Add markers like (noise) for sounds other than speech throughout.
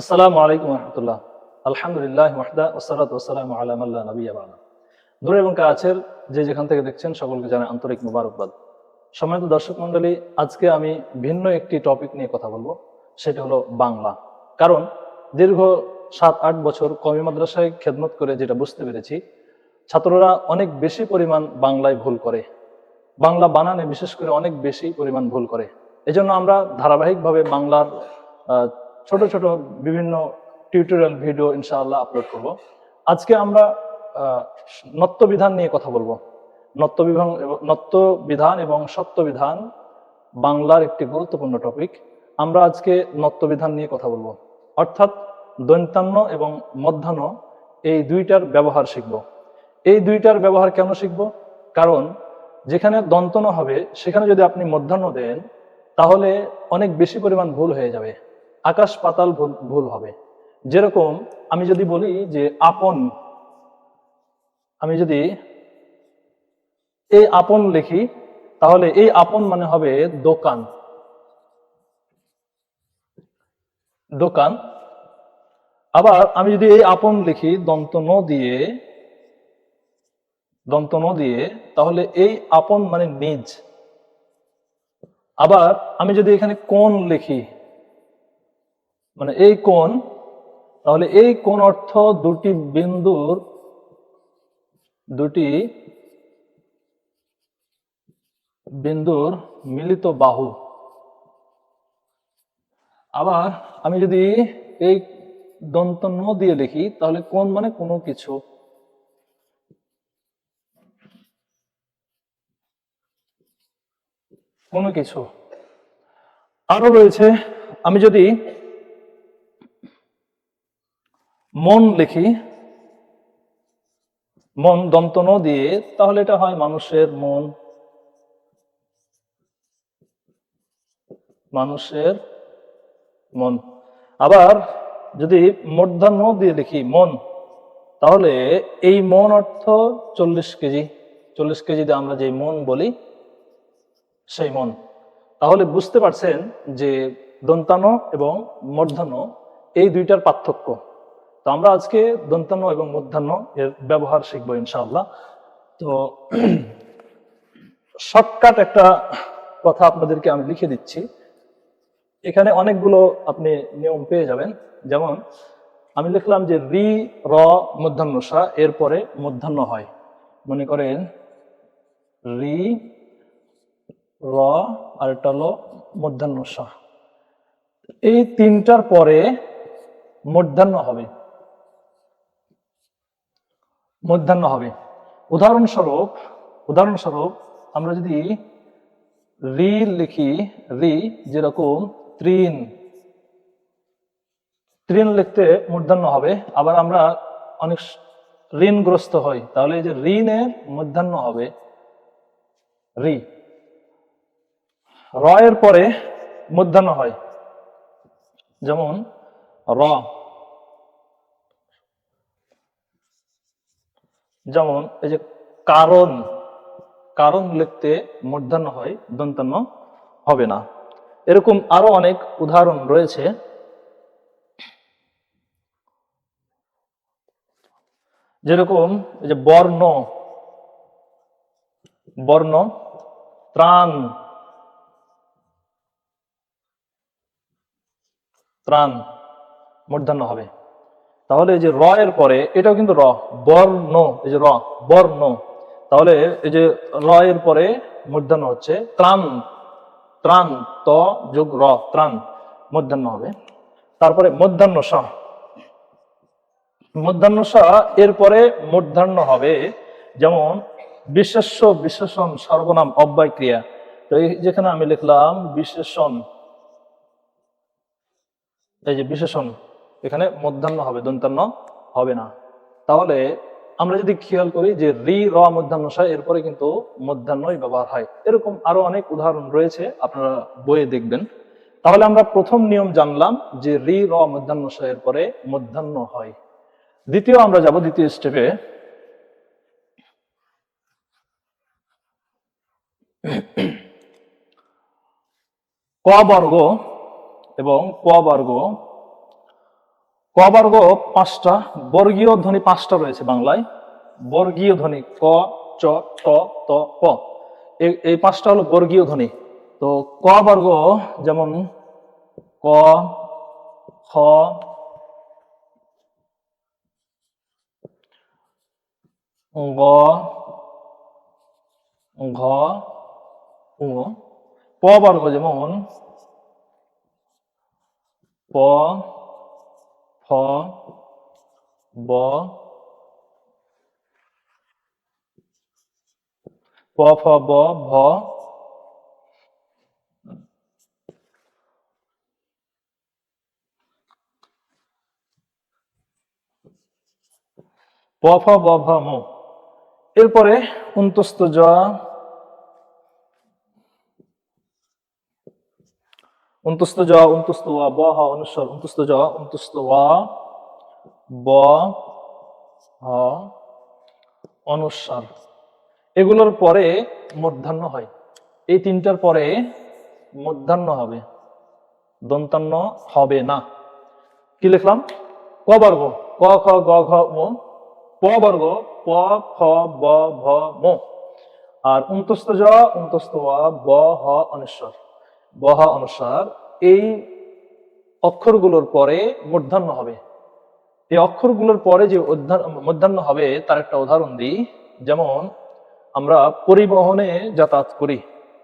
আসসালামু আলাইকুম রহমতুল্লাহ আলহামদুলিল্লাহ ওয়াহদা ওসালাত ওসালাম আলাম আল্লাহ নবী আবানা দূরে এবং কাছের যে যেখান থেকে দেখছেন সকলকে জানাই আন্তরিক মুবারকবাদ। সম্মানিত দর্শক মন্ডলী আজকে আমি ভিন্ন একটি টপিক নিয়ে কথা বলব, সেটা হলো বাংলা। কারণ দীর্ঘ সাত আট বছর কমি মাদ্রাসায় খেদমত করে যেটা বুঝতে পেরেছি, ছাত্ররা অনেক বেশি পরিমাণ বাংলায় ভুল করে। বাংলা বানানে বিশেষ করে অনেক বেশি পরিমাণ ভুল করে। এজন্য আমরা ধারাবাহিকভাবে বাংলার ছোট ছোট বিভিন্ন টিউটোরিয়াল ভিডিও ইনশাআল্লাহ আপলোড করব। আজকে আমরা আহ, নত্য বিধান নিয়ে কথা বলব। নত্য বিধান নত্য বিধান এবং সত্য বিধান বাংলার একটি গুরুত্বপূর্ণ টপিক আমরা আজকে নত্য বিধান নিয়ে কথা বলব। অর্থাৎ দৈন্তান্ন এবং মধ্যাহ্ন এই দুইটার ব্যবহার শিখব। এই দুইটার ব্যবহার কেন শিখব? কারণ যেখানে দন্তন হবে সেখানে যদি আপনি মধ্যাহ্ন দেন তাহলে অনেক বেশি পরিমাণ ভুল হয়ে যাবে। আকাশ পাতাল ভুল হবে। যেরকম আমি যদি বলি যে আপন, আমি যদি এই আপন লিখি, তাহলে এই আপন মানে হবে দোকান। দোকান। আবার আমি যদি এই আপন লিখি, দন্ত ন দিয়ে, দন্ত ন দিয়ে, তাহলে এই আপন মানে নিজ। আবার আমি যদি এখানে কোন লিখি মানে এই কোণ, তাহলে এই কোণ অর্থ দুটি বিন্দুর দুটি বিন্দুর মিলিত বাহু। আবার আমি যদি এই দন্ত ন দিয়ে লিখি তাহলে কোন মানে কোনো কিছু। কোনো কিছু। আরও রয়েছে, আমি যদি মন লিখি, মন দন্তন দিয়ে, তাহলে এটা হয় মানুষের মন। মানুষের মন। আবার যদি মূর্ধন্য দিয়ে লিখি মন, তাহলে এই মন অর্থ চল্লিশ কেজি। চল্লিশ কেজিতে আমরা যে মন বলি, সেই মন। তাহলে বুঝতে পারছেন যে দন্তানো এবং মূর্ধন্য এই দুইটার পার্থক্য। তো আমরা আজকে দন্তান্ন এবং মধ্যাহ্ন এর ব্যবহার শিখব ইনশাআল্লাহ। তো (clears throat) শর্টকাট একটা কথা আপনাদেরকে আমি লিখে দিচ্ছি। এখানে অনেকগুলো আপনি নিয়ম পেয়ে যাবেন। যেমন, আমি লিখলাম যে রি, র মধ্যাহ্নসা এরপরে মধ্যাহ্ন হয়। মনে করেন, রি, র, আর এটা হলো মধ্যাহ্নসা এই তিনটার পরে মধ্যাহ্ন হবে। মধ্যাহ্ন হবে। উদাহরণস্বরূপ উদাহরণস্বরূপ আমরা যদি রি লিখি, রি যেরকম ত্রিন। ত্রিন লিখতে মধ্যাহ্ন হবে, আবার আমরা অনেক ঋণগ্রস্ত হই, তাহলে এই যে ঋণের মধ্যাহ্ন হবে, রি। র এর পরে মধ্যাহ্ন হয়, যেমন র। যেমন এই যে কারণ কারণ লিখতে মূর্ধন্য হয় দন্তান্ন হবে না। এরকম আরও অনেক উদাহরণ রয়েছে। যেরকম এই যে বর্ণ বর্ণ, ত্রাণ ত্রাণ মূর্ধন্য হবে। তাহলে এই যে র এর পরে, এটাও কিন্তু র, বর্ণ, এই যে র, বর্ণ। তাহলে এই যে র এর পরে মধ্যাহ্ন হচ্ছে ত্রাণ ত্রাণ, ত যোগ র, ত্রাণ মধ্যাহ্ন হবে। তারপরে মধ্যাহ্ন স। মধ্যাহ্ন স এরপরে মধ্যাহ্ন হবে যেমন বিশেষ্য, বিশেষণ, সর্বনাম, অব্যয় ক্রিয়া। তো এই যেখানে আমি লিখলাম বিশেষণ, এই যে বিশেষণ এখানে মধ্যাহ্ন হবে দন্তান্ন হবে না। তাহলে আমরা যদি খেয়াল করি যে রি, র মধ্যাহ্নসা এরপরে কিন্তু মধ্যাহ্নই ব্যবহার হয়। এরকম আরও অনেক উদাহরণ রয়েছে, আপনারা বইয়ে দেখবেন। তাহলে আমরা প্রথম নিয়ম জানলাম যে রি, র মধ্যাহ্নসা এরপরে মধ্যাহ্ন হয়। দ্বিতীয় আমরা যাব, দ্বিতীয় স্টেপে ক বর্গ এবং ক বর্গ ক বর্গ পাঁচটা? বর্গীয় ধ্বনি পাঁচটা রয়েছে বাংলায়। বর্গীয় ধ্বনি ক, চ ট ত, প। এই পাঁচটা হলো বর্গীয় ধ্বনি। তো ক বর্গ যেমন ক, খ, গ, ঘ প বর্গ যেমন প ফ ব প ফ ব ভ ফ ব ভ ম। এরপরে অন্তস্থ জ অন্তস্থ জ, অন্তস্থ ওয়া ব, হ, অনুস্বর, অন্তস্থ জ, অন্তস্থ ওয়া ব, হ, অনুস্বর। এগুলোর পরে মধ্যাহ্ন হয়। এই তিনটার পরে মধ্যাহ্ন হবে। দন্তান্ন হবে না। কি লিখলাম? ক বর্গ। ক, খ, গ, ঘ, ম। প বর্গ। প, খ, ব, ভ, ম। আর উন্তস্ত জ উন্তস্ত ব, হ, অনুস্বর। ব অনুসার এই অক্ষরগুলোর পরে মধ্যাহ্ন হবে। এই অক্ষরগুলোর পরে যে মধ্যাহ্ন হবে, তার একটা উদাহরণ দিই। যেমন, আমরা পরিবহনে যাতায়াত করি।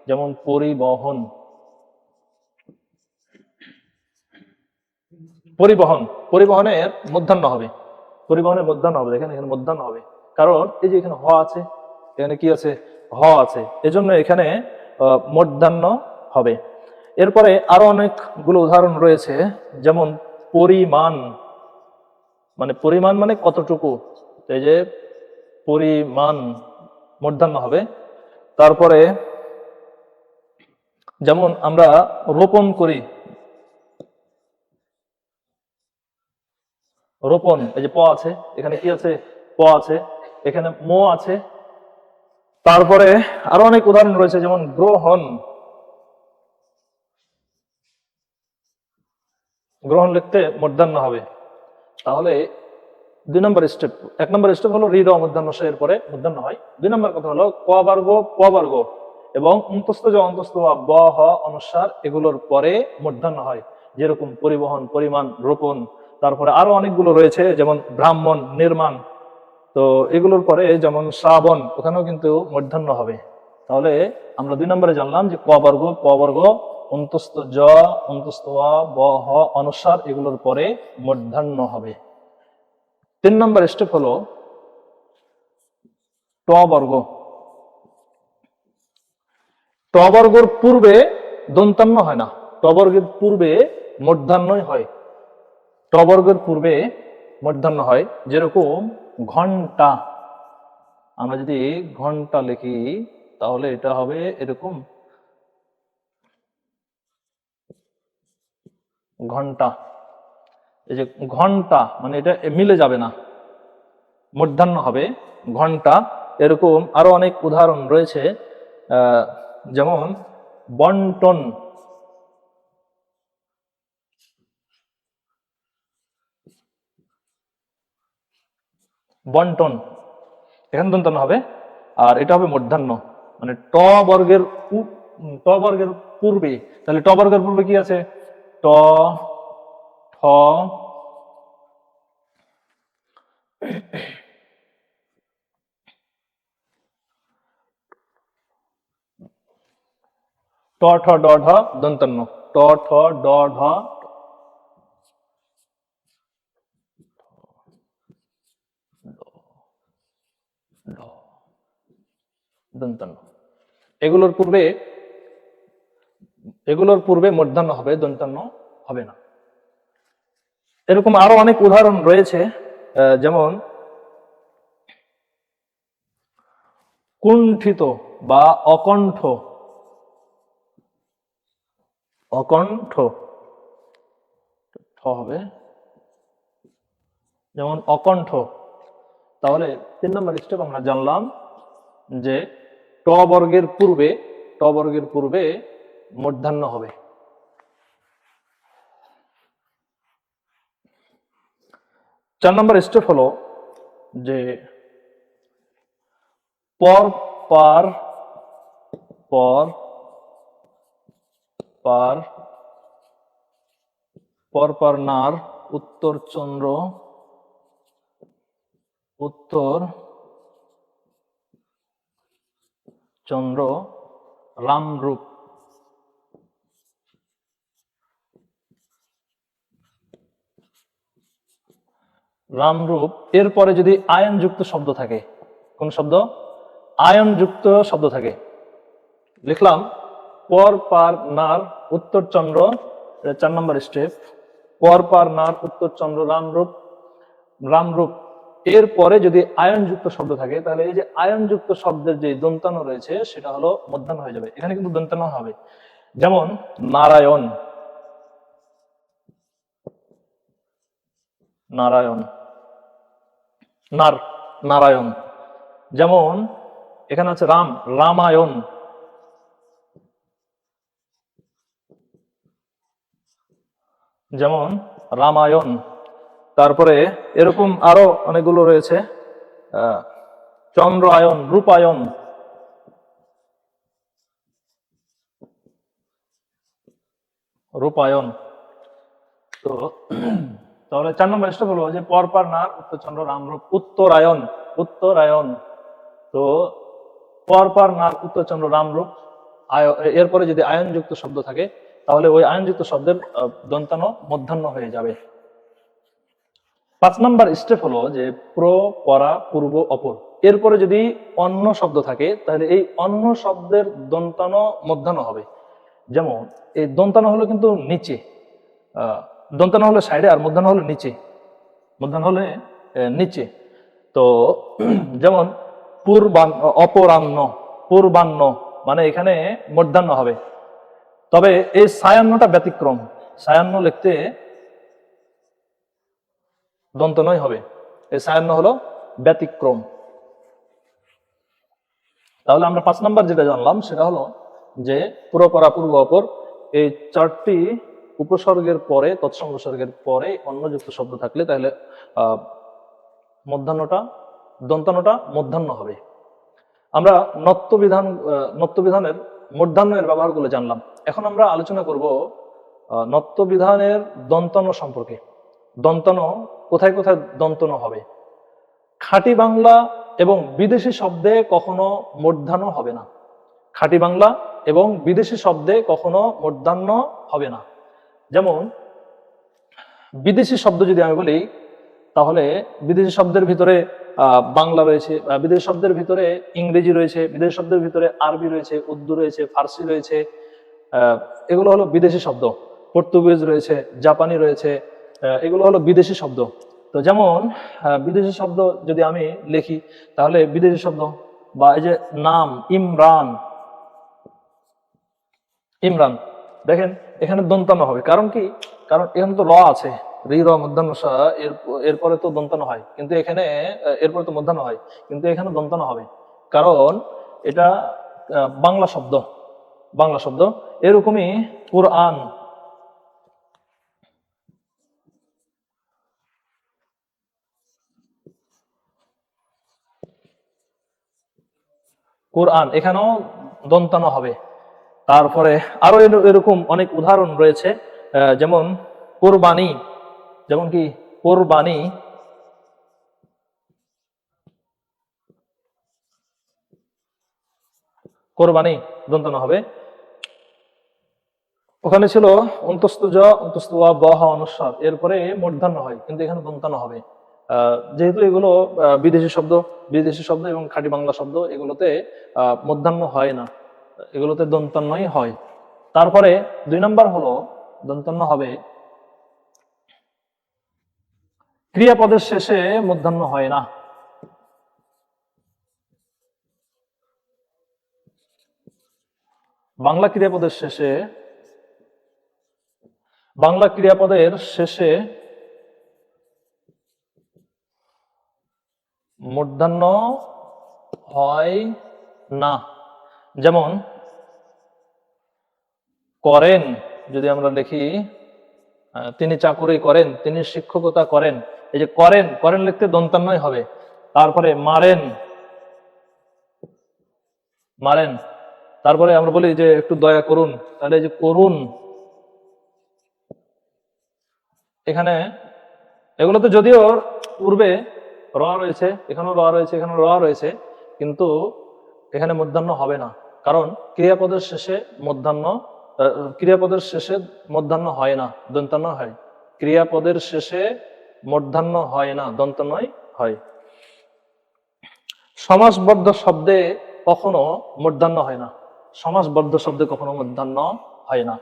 যেমন, পরিবহন। পরিবহন, পরিবহনের মধ্যাহ্ন হবে। পরিবহনের মধ্যাহ্ন হবে, এখানে এখানে মধ্যাহ্ন হবে। কারণ, এই যে এখানে হ আছে, এখানে কি আছে? হ আছে। এজন্য এখানে মধ্যাহ্ন হবে। এরপরে আরও অনেকগুলো উদাহরণ রয়েছে, যেমন পরিমাণ। মানে পরিমাণ মানে কতটুকু? এই যে পরিমাণ মধ্যাহ্ন হবে। তারপরে যেমন আমরা রোপণ করি। রোপণ, এই যে প আছে, এখানে কি আছে? প আছে, এখানে মো আছে। তারপরে আরও অনেক উদাহরণ রয়েছে, যেমন গ্রহণ। গ্রহণ লিখতে মধ্যাহ্ন হবে। তাহলে দুই নম্বর স্টেপ এক নম্বর স্টেপ হলো হৃদ মধ্যাহ্ন এর পরে মধ্যাহ্ন হয়। দুই নম্বর কথা হলো ক বর্গ, প বর্গ এবং অন্তস্থ যে অন্তস্থ বা ব, হ, অনুসার এগুলোর পরে মধ্যাহ্ন হয়। যেরকম পরিবহন, পরিমাণ, রোপণ, তারপরে আরও অনেকগুলো রয়েছে, যেমন ব্রাহ্মণ, নির্মাণ। তো এগুলোর পরে যেমন শ্রাবণ, ওখানেও কিন্তু মধ্যাহ্ন হবে। তাহলে আমরা দুই নম্বরে জানলাম যে ক বর্গ, প বর্গ অন্তস্থ জ, অন্তস্থ ব, হ, অনুসার এগুলোর পরে মধ্যাহ্ন হবে। তিন নম্বর স্টেপ হলো ট বর্গ। ট বর্গর পূর্বে দন্তান্ন হয় না, ট বর্গের পূর্বে মধ্যাহ্নই হয়। ট বর্গের পূর্বে মধ্যাহ্ন হয় যেরকম ঘণ্টা। আমরা যদি ঘণ্টা লিখি, তাহলে এটা হবে এরকম ঘণ্টা। এই যে ঘণ্টা মানে এটা মিলে যাবে না। মধ্যাহ্ন হবে, ঘণ্টা। এরকম আরও অনেক উদাহরণ রয়েছে। যেমন বন্টন। বন্টন। এখানে দন্তন্য হবে, আর এটা হবে মধ্যাহ্ন। মানে ট বর্গের ট বর্গের পূর্বে। তাহলে ট বর্গের পূর্বে কি আছে? ট ঠ ট ঠ ড ঢ দন্তন্য। ট ঠ ড ঢ ঢ এগুলোর পূর্বে এগুলোর পূর্বে মধ্যাহ্ন হবে দন্তান্ন হবে না। এরকম আরও অনেক উদাহরণ রয়েছে যেমন কুণ্ঠিত বা অকণ্ঠ। অকণ্ঠ হবে। যেমন অকণ্ঠ। তাহলে তিন নম্বর স্টেপ আমরা জানলাম যে ট বর্গের পূর্বে, ট বর্গের পূর্বে মধ্যাহ্ন হবে। চার নম্বর স্টেপ হলো যে পর, পার পর পার পর, পার, নার, উত্তর, চন্দ্র উত্তর, চন্দ্র রামরূপ রামরূপ, এরপরে যদি আয়নযুক্ত শব্দ থাকে, কোন শব্দ? আয়নযুক্ত শব্দ থাকে। লিখলাম, পর, পার, নার, উত্তর, চন্দ্র চার নম্বর স্টেপ পর, পার, নার, উত্তর, চন্দ্র, রামরূপ রামরূপ। এরপরে যদি আয়নযুক্ত শব্দ থাকে, তাহলে এই যে আয়নযুক্ত শব্দের যে দন্তানো রয়েছে, সেটা হলো মধ্যাহ্ন হয়ে যাবে। এখানে কিন্তু দন্তানো হবে। যেমন, নারায়ণ। নারায়ণ। নার, নারায়ণ। যেমন, এখানে আছে রাম, রামায়ণ। যেমন, রামায়ণ। তারপরে এরকম আরও অনেকগুলো রয়েছে চন্দ্রায়ন রূপায়ণ। রূপায়ণ। তো তাহলে চার নম্বর স্টেপ হলো যে পরপর নার উত্তরচন্দ্র রামরূপ উত্তরায়ণ উত্তরায়ণ। তো পরপর নার উত্তরচন্দ্র রামরূপ এরপরে যদি আয়নযুক্ত শব্দ থাকে, তাহলে ওই আয়নযুক্ত শব্দের দন্তানো মধ্যাহ্ন হয়ে যাবে। পাঁচ নম্বর স্টেপ হলো যে প্র, পরা, পূর্ব, অপর। এরপরে যদি অন্য শব্দ থাকে, তাহলে এই অন্য শব্দের দন্তানো মধ্যাহ্ন হবে। যেমন, এই দন্তানো হলো কিন্তু নিচে। আহ, হলে সাইডে আর মধ্যাহ্ন হলে নিচে। মধ্যাহ্ন হলে নিচে। তো (clears throat) যেমন পূর্বান অপরাহ্ন পূর্বাহ্ন মানে এখানে মধ্যাহ্ন হবে। তবে এই সায়ান্নটা ব্যতিক্রম। সায়ান্ন লিখতে দন্ত নয় হবে। এই সায়ান্ন হলো ব্যতিক্রম। তাহলে আমরা পাঁচ নাম্বার যেটা জানলাম সেটা হলো যে পুরোপরা পূর্ব অপর এই চারটি উপসর্গের পরে তৎসংসর্গের পরে অন্যযুক্ত শব্দ থাকলে তাহলে মধ্যাহ্নটা দন্তানোটা মধ্যাহ্ন হবে। আমরা নত্যবিধান নত্যবিধানের মধ্যাহ্নের ব্যবহারগুলো জানলাম। এখন আমরা আলোচনা করব নত্যবিধানের দন্তন সম্পর্কে। দন্তন কোথায় কোথায় দন্তন হবে? খাঁটি বাংলা এবং বিদেশি শব্দে কখনো মূর্ধান্য হবে না। খাঁটি বাংলা এবং বিদেশি শব্দে কখনো মূর্ধান্য হবে না। যেমন, বিদেশি শব্দ যদি আমি বলি, তাহলে বিদেশি শব্দের ভিতরে বাংলা রয়েছে বিদেশি শব্দের ভিতরে ইংরেজি রয়েছে, বিদেশি শব্দের ভিতরে আরবি রয়েছে, উর্দু রয়েছে, ফার্সি রয়েছে এগুলো হলো বিদেশি শব্দ। পর্তুগিজ রয়েছে, জাপানি রয়েছে এগুলো হলো বিদেশি শব্দ। তো যেমন বিদেশি শব্দ যদি আমি লিখি, তাহলে বিদেশি শব্দ বা এই যে নাম, ইমরান। ইমরান, দেখেন এখানে দন্তানো হবে। কারণ কি? কারণ এখানে তো র আছে। রি র মধ্যাহ্ন, সা, এর, এরপরে তো দন্তানো হয়। কিন্তু এখানে এরপরে তো মধ্যাহ্ন হয়। কিন্তু এখানে দন্তানো হবে। কারণ এটা বাংলা শব্দ। বাংলা শব্দ। এরকমই কোরআন। কোরআন। এখানেও দন্তানো হবে। তারপরে আরও এরকম অনেক উদাহরণ রয়েছে যেমন কোরবানি যেমন কি কোরবানি কোরবানি দন্তানো হবে। ওখানে ছিল অন্তস্ত জ অন্তস্ত ওয়া, ব এরপরে মূর্ধন্য হয় কিন্তু এখানে দন্তানো হবে। যেহেতু এগুলো বিদেশি শব্দ বিদেশি শব্দ এবং খাঁটি বাংলা শব্দ এগুলোতে মধ্যাহ্ন হয় না। এগুলোতে দন্তান্নই হয়। তারপরে দুই নম্বর হলো দন্তান্ন হবে, ক্রিয়াপদের শেষে মধ্যাহ্ন হয় না। বাংলা ক্রিয়াপদের শেষে, বাংলা ক্রিয়াপদের শেষে মূর্ধান্য হয় না। যেমন করেন, যদি আমরা দেখি তিনি চাকুরি করেন, তিনি শিক্ষকতা করেন, এই যে করেন করেন লিখতে দন্তান্নয় হবে, তারপরে মারেন মারেন, তারপরে আমরা বলি যে একটু দয়া করুন, তাহলে যে করুন, এখানে এগুলোতে যদিও পূর্বে র রয়েছে, এখানেও র রয়েছে, এখানেও র রয়েছে, কিন্তু এখানে মধ্যাহ্ন হবে না, কারণ ক্রিয়াপদের শেষে মধ্যাহ্ন ক্রিয়াপদের শেষে মধ্যাহ্ন হয় না দন্তান্ন হয়। ক্রিয়াপদের শেষে মধ্যাহ্ন হয় না দন্তনয় হয়। সমাসবদ্ধ শব্দে কখনো মধ্যাহ্ন হয় না। সমাসবদ্ধ শব্দে কখনো মধ্যাহ্ন হয় না।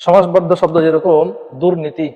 সমাসবদ্ধ শব্দ যেরকম দুর্নীতি